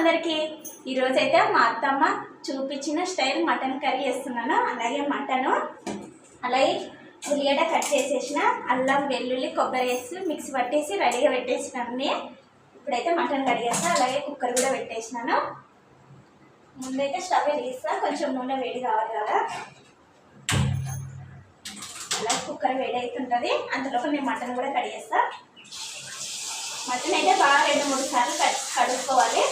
అందరికీ. ఈరోజైతే మా అత్తమ్మ చూపించిన స్టైల్ మటన్ కర్రీ చేస్తున్నాను. అలాగే మటను అలాగే ఉల్లిగడ్డ కట్ చేసేసిన అల్లం వెల్లుల్లి కొబ్బరి వేసి మిక్సీ పట్టేసి రెడీగా పెట్టేసినాను ఇప్పుడైతే మటన్ కడిగేస్తా అలాగే కుక్కర్ కూడా పెట్టేసినాను. ముందైతే స్టవ్ వెలిగిస్తా. కొంచెం నూనె వేడి కావాలి కదా. అలా కుక్కర్ వేడి అవుతుంటుంది. అంతలోపు నేను మటన్ కూడా కడిగేస్తా మటన్ అయితే బాగా రెండు మూడు సార్లు కట్ కడుక్కోవాలి.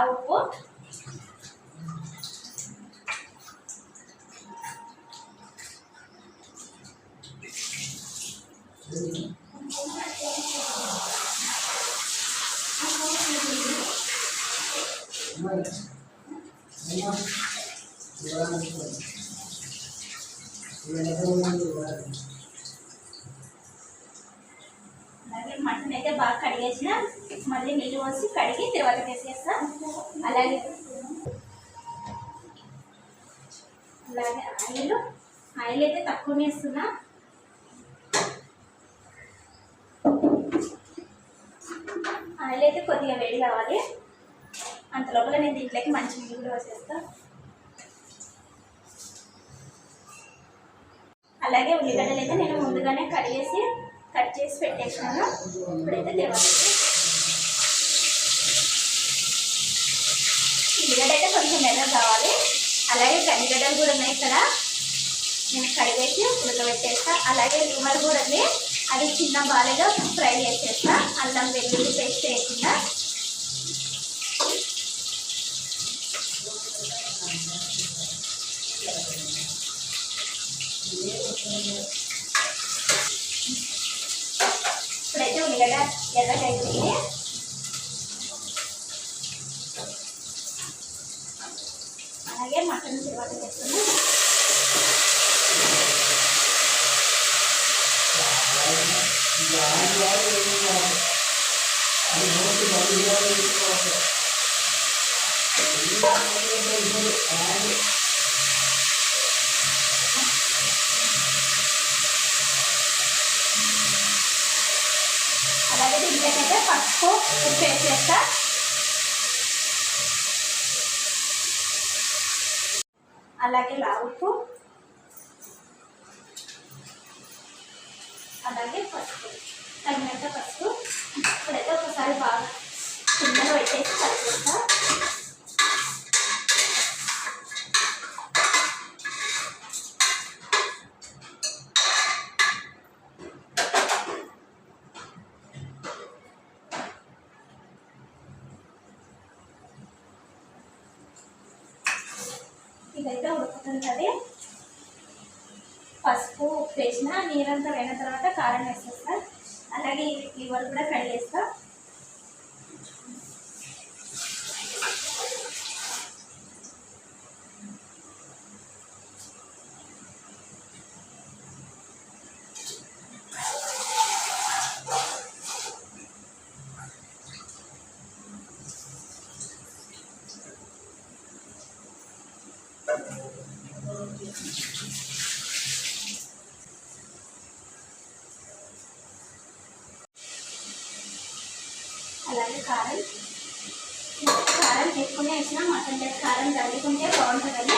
వేసేసిన అలాగే మటన్ అయితే బాగా కడిగేసిన. మళ్ళీ నీళ్ళు పోసి కడిగి తర్వాత వేసేస్తా అలాగే అలాగే ఆయిల్. ఆయిల్ అయితే తక్కువ వేస్తున్నా. ఆయిల్ అయితే కొద్దిగా వేడి కావాలి. అంత లోపల నేను దీంట్లోకి మంచి నీళ్ళు కూడా వేసేస్తా అలాగే ఉల్లిగడ్డలు అయితే నేను ముందుగానే కడిగేసి కట్ చేసి పెట్టేసాను ఇప్పుడైతే తెవాలి ఉల్లిగడ్డ అయితే కొంచెం మెల్ల కావాలి. అలాగే కందిగడ్డలు కూడా ఉన్నాయి ఇక్కడ. నేను కడిగేసి ఉడకబెట్టేస్తా. అలాగే రుమలు కూడా ఉంది అది చిన్న బాగా ఫ్రై చేసేస్తా. అల్లం వెల్లుల్లి పేస్ట్ వేయకుండా ఇప్పుడైతే ఉల్లిగడ్డ ఎర్రగా అయిపోయింది అలాగే మటన్ తిరువాత చేస్తున్నాం అలాగే దీంట్లోకైతే పసుపు ఉప్పు వేసేస్తా. అలాగే ఉప్పు. అలాగే పసుపు. తగినంత పసుపు. ఇప్పుడైతే ఒకసారి బాగా కిందలో పెట్టేసి కలిపేస్తా. నీరంతా వేసిన తర్వాత కారం వేసేస్తా. అలాగే ఈ లివర్ కూడా కడిగేస్తా. అలాగే కారం. కారం ఎక్కువనే వేసినా మటన్ చేసి కారం తగ్గుకుంటే బాగుంటుందని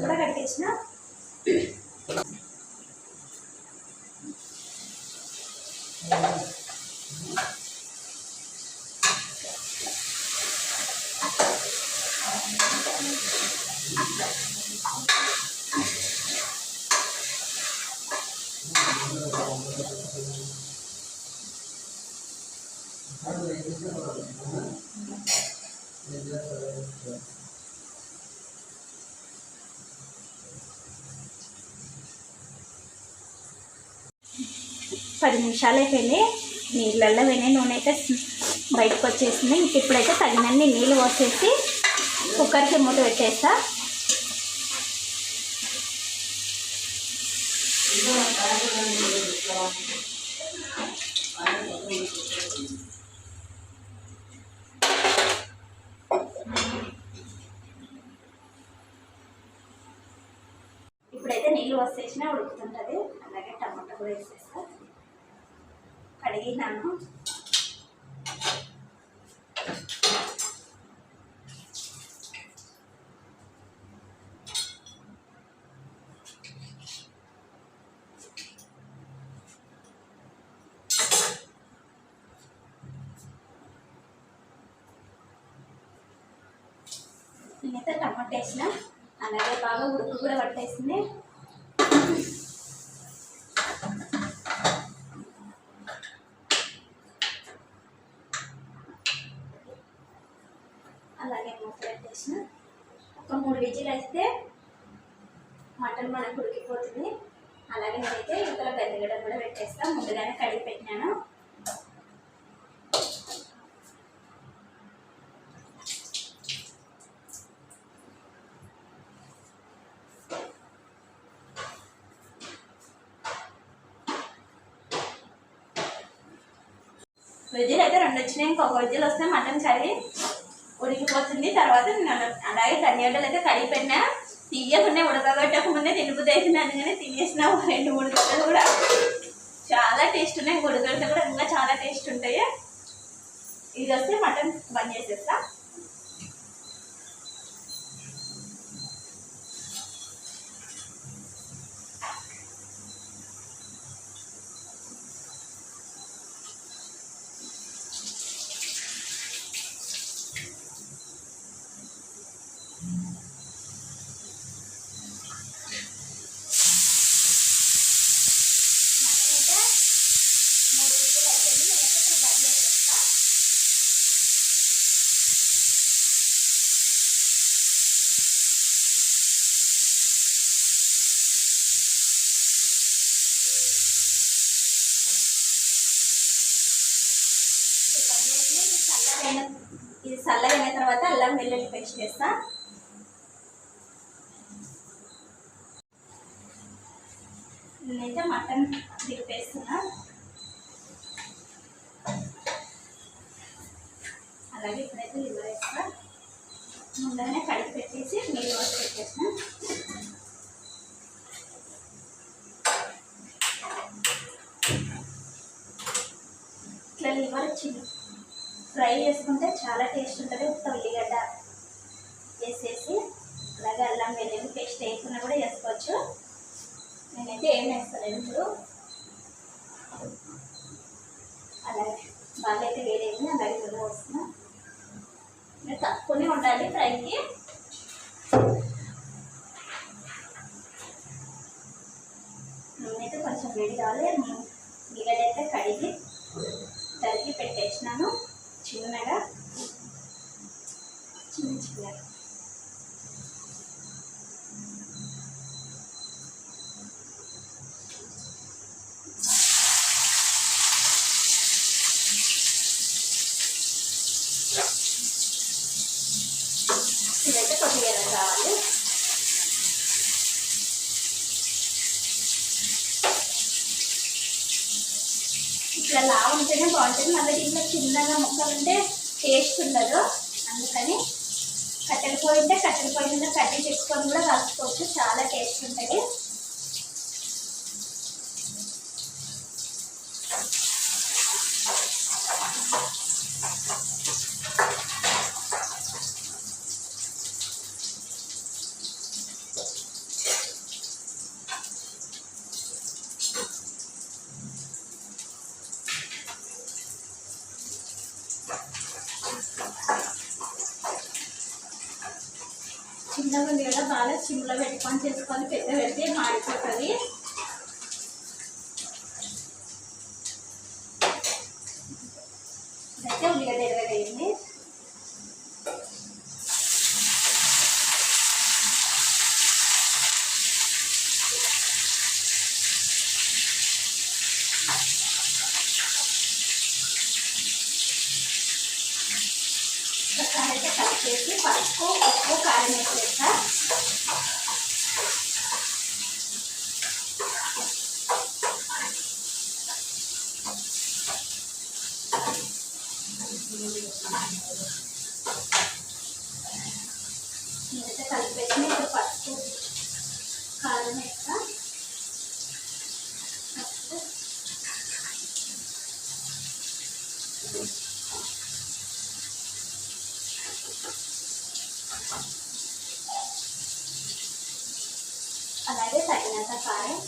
కూడా కట్టించిన పది నిమిషాలు అయిపోయింది నీళ్ళల్లో వెనే నూనె అయితే బయటకు వచ్చేసింది. ఇంక ఇప్పుడైతే తగినన్ని నీళ్ళు పోసేసి కుక్కర్కి మూత పెట్టేస్తా ఇప్పుడైతే నీళ్ళు వస్తేసినా ఉడుకుతుంటుంది అలాగే టమాటా కూడా వేసేస్తా కడిగినాను నేనైతే టమాటా వేసిన. అలాగే బాగా ఉడుకు కూడా పట్టేసింది. అలాగే మూత పెట్టేసిన ఒక మూడు విజిల్ వేస్తే మటన్ మనకు ఉడికిపోతుంది. అలాగే నేనైతే ఇంతలో పెద్దగడ్డ కూడా పెట్టేస్తా. ముందుగానే కడిగి పెట్టినాను. విజిల్ అయితే రెండు వచ్చినాయి. ఇంకొక విజిల్ వస్తే మటన్ కర్రీ. ఉడికిపోతుంది తర్వాత నేను అలాగే ధనియాలు అయితే కడిగి తీయకుండా ఉడకబెట్టక ముందే తినుబుద్ది అవుతుంది కానీ తినేసిన రెండు మూడు గంటలు కూడా. చాలా టేస్ట్ ఉన్నాయి. ఉడకబెడితే కూడా ఇంకా చాలా టేస్ట్ ఉంటాయి. ఇది వస్తే మటన్ బంద్ చేసేస్తా మటన్ అయితే మూడు విజిల్ అయిపోయింది నేనైతే ఇప్పుడు బంద్ చేసేస్తా ఇది బంద్ చేసి ఇది చల్లగైన ఇది చల్లగైన తర్వాత అల్లం వెల్లుల్లి పేస్ట్ వేస్తా నేనైతే మటన్ దిప్పేస్తున్నా అలాగే ఇప్పుడైతే లివర్ వేస్తా. ముందుగానే కడిగి పెట్టేసి నీళ్ళు వాసి పెట్టేసిన. ఇట్లా లివర్ చిన్న ఫ్రై చేసుకుంటే చాలా టేస్ట్ ఉంటుంది. ఉత్త ఉల్లిగడ్డ వేసేసి అలాగే అల్లం వెల్లుల్లి పేస్ట్ వేసుకున్నా కూడా వేసుకోవచ్చు. నేనైతే ఏం వేస్తలేను ఇప్పుడు. అలాగే బాగా అయితే వేరేది అలాగే కూడా వస్తున్నా మీరు తక్కువనే ఉండాలి ఫ్రైకి. నూనె కొంచెం వేడి కావాలి నేను ఉల్లిగడ్డ అయితే కడిగి తరిగి పెట్టేసినాను చిన్నగా చిన్న చిన్నగా ఇదైతే కొద్దిగా కావాలి ఇట్లా లావు ఉంటేనే బాగుంటుంది. మళ్ళీ దీంట్లో చిన్నగా మొక్కలు ఉంటే టేస్ట్ ఉండదు. అందుకని కట్టెల పొయ్యి ఉంటే కట్టెల పొయ్యి మీద కట్టి తెచ్చుకొని కూడా కలుపుకోవచ్చు. చాలా టేస్ట్ ఉంటుంది చిన్నగా ఉంది కదా బాగా సిమ్లో పెట్టుకొని చేసుకొని పెద్ద పెడితే మాడిపోతుంది. అయితే ఉల్లిగడ్డ ఎరగడేయండి ఒకసారి అయితే కట్ చేసి పసుపు ఉప్పు కారం వేసేస్తా నేనైతే కలిపేసి ఇప్పుడు పసుపు కారం వేస్తా. పసుపు అలాగే తగినంత కారం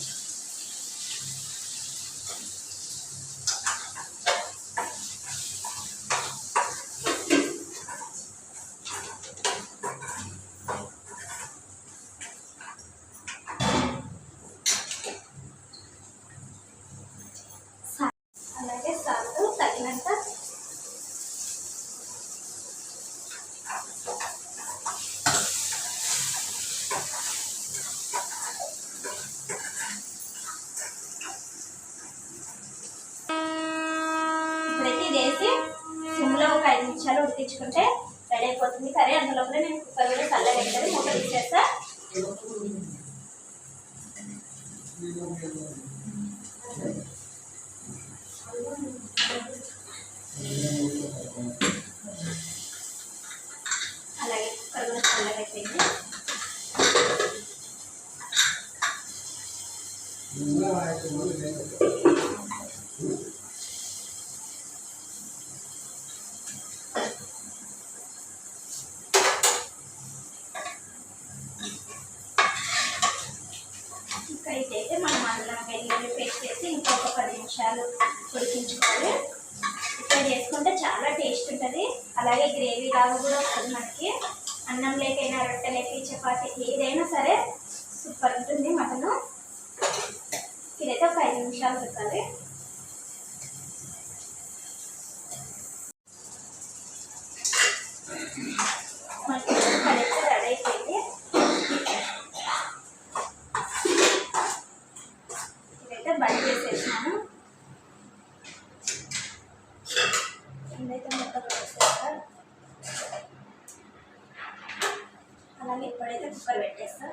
సా- అలాగే సాల్ట్ తగినంత ఇప్పుడైతే ఇది వేసి సిమ్లో ఒక ఐదు నిమిషాలు ఉడికించుకుంటే రెడీ అయిపోతుంది కర్రీ అందులో కూడా నేను కుక్కర్ కూడా చల్లగా పెట్టాలి మూత తీసేస్తా అలాగే కుక్కర్ కూడా చల్లగా పెట్టింది ఇంకా ఇదైతే మనం అల్లం వెల్లుల్లి పేస్ట్ వేసి ఇంకొక పది నిమిషాలు ఉడికించుకోవాలి ఇక్కడ చేసుకుంటే చాలా టేస్ట్ ఉంటుంది అలాగే గ్రేవీ లాగా కూడా వస్తుంది మనకి అన్నం లేకైనా రొట్టెలకి చపాతీ ఏదైనా సరే సూపర్ ఉంటుంది మటన్. ఇదైతే ఒక ఐదు నిమిషాలు ఉడకాలి మనకి కరెక్ట్ రెడీ అయిపోయింది ఇదైతే బంద్ చేసేసినాను ఇదైతే మొత్తం వేసేస్తా అలాగే ఇప్పుడైతే కుక్కర్ పెట్టేస్తా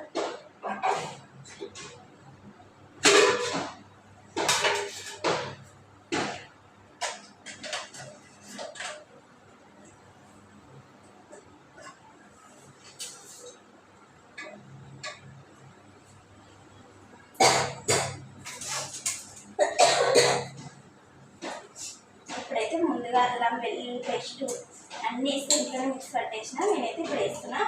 ఇప్పుడైతే ముందుగా అల్లం వెల్లుల్లి పేస్ట్ అన్నీ వేసి ఇంట్లోనే మిక్స్ పట్టేసిన నేనైతే ఇప్పుడు వేస్తున్నా.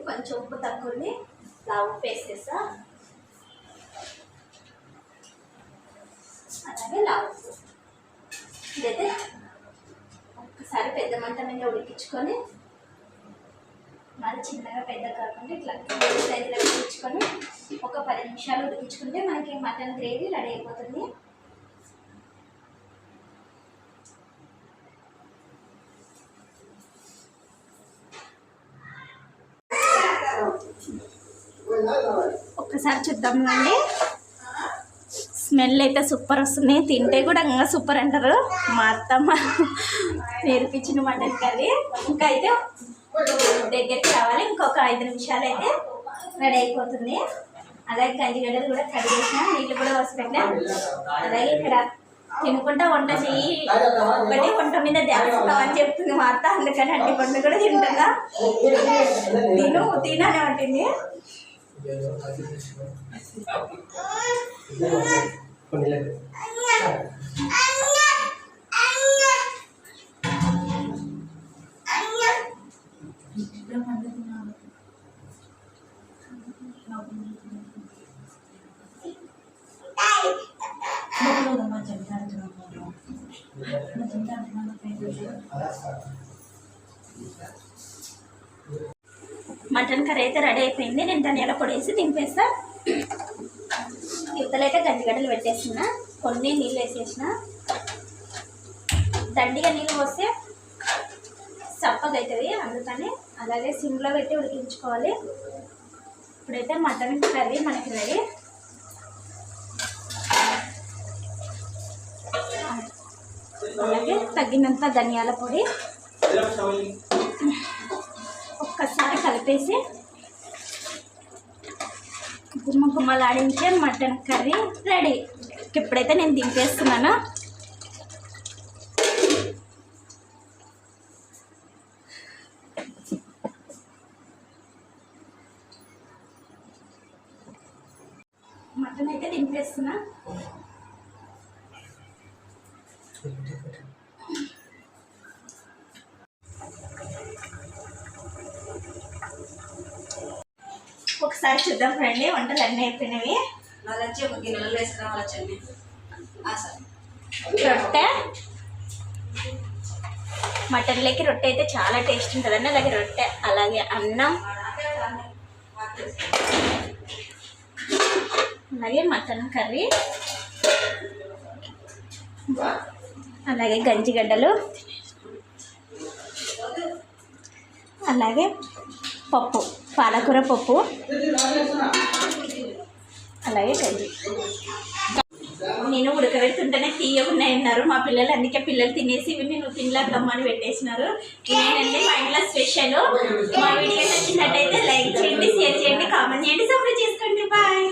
సూపర్ కొంచెం ఉప్పు తక్కువ ఉంది ఇలా ఉప్పు వేసేసా అలాగే లావు ఇదైతే ఒక్కసారి పెద్ద మంట మీద ఉడికించుకొని మరి చిన్నగా పెద్ద కాకుండా ఇట్లా సైజులో ఉడికించుకొని ఒక పది నిమిషాలు ఉడికించుకుంటే మనకి మటన్ గ్రేవీ రెడీ అయిపోతుంది. ఒకసారి చూద్దాం అండి. స్మెల్ అయితే సూపర్ వస్తుంది. తింటే కూడా ఇంకా సూపర్ అంటారు. మా అత్తమ్మ నేర్పించిన మటన్ కర్రీ. ఇంకా అయితే దగ్గరికి రావాలి. ఇంకొక ఐదు నిమిషాలు అయితే రెడీ అయిపోతుంది. అలాగే గంజిగడ్డలు కూడా కడిగేసిన నీళ్ళు కూడా పోసి పెట్టినా అలాగే ఇక్కడ తినుకుంటా వంట చెయ్యి. ఒకటి వంట మీద ధ్యానిస్తావు అని చెప్తుంది మా అత్త. అందుకని అట్టి పండు కూడా తింటుందా తిను తినని ఉంటుంది మటన్ కర్రీ అయితే రెడీ అయిపోయింది. నేను ధనియాల పొడి వేసి దింపేస్తా. ఇవతలైతే గంజిగడ్డలు పెట్టేసిన కొన్ని నీళ్ళు వేసేసిన. దండిగా నీళ్ళు పోస్తే చప్పగా అవుతుంది అందుకని అలాగే సిమ్లో పెట్టి ఉడికించుకోవాలి. ఇప్పుడైతే మటన్ కర్రీ మనకి రెడీ. అలాగే తగినంత ధనియాల పొడి ఒక్కసారి కలిపేసి గుమ్మ గుమ్మలాడించే మటన్ కర్రీ రెడీ. ఇప్పుడైతే నేను దింపేస్తున్నాను. మటన్ అయితే దింపేస్తున్నా. ఒకసారి చూద్దాం ఫ్రెండ్ వంటలు అన్నీ అయిపోయినవి. నాలొచ్చి ఒక గిన్నెలలో వేసుకురావాలి చెల్లి సార్. రొట్టె. మటన్లోకి రొట్టె అయితే చాలా టేస్ట్ ఉంటుందండి. అలాగే రొట్టె అలాగే అన్నం. అలాగే మటన్ కర్రీ. అలాగే గంజిగడ్డలు అలాగే పప్పు. పాలకూర పప్పు. అలాగే గంజి నేను ఉడకబెడుతుంటేనే తీయకున్నాయన్నారు మా పిల్లలు అందుకే పిల్లలు తినేసి ఇవి నేను తినలేకమ్మని పెట్టేసినారు. నేనండి మా ఇంట్లో స్పెషల్. మా వీడియో నచ్చినట్టయితే లైక్ చేయండి షేర్ చేయండి కామెంట్ చేయండి. సబ్స్క్రైబ్ చేసుకోండి. బాయ్.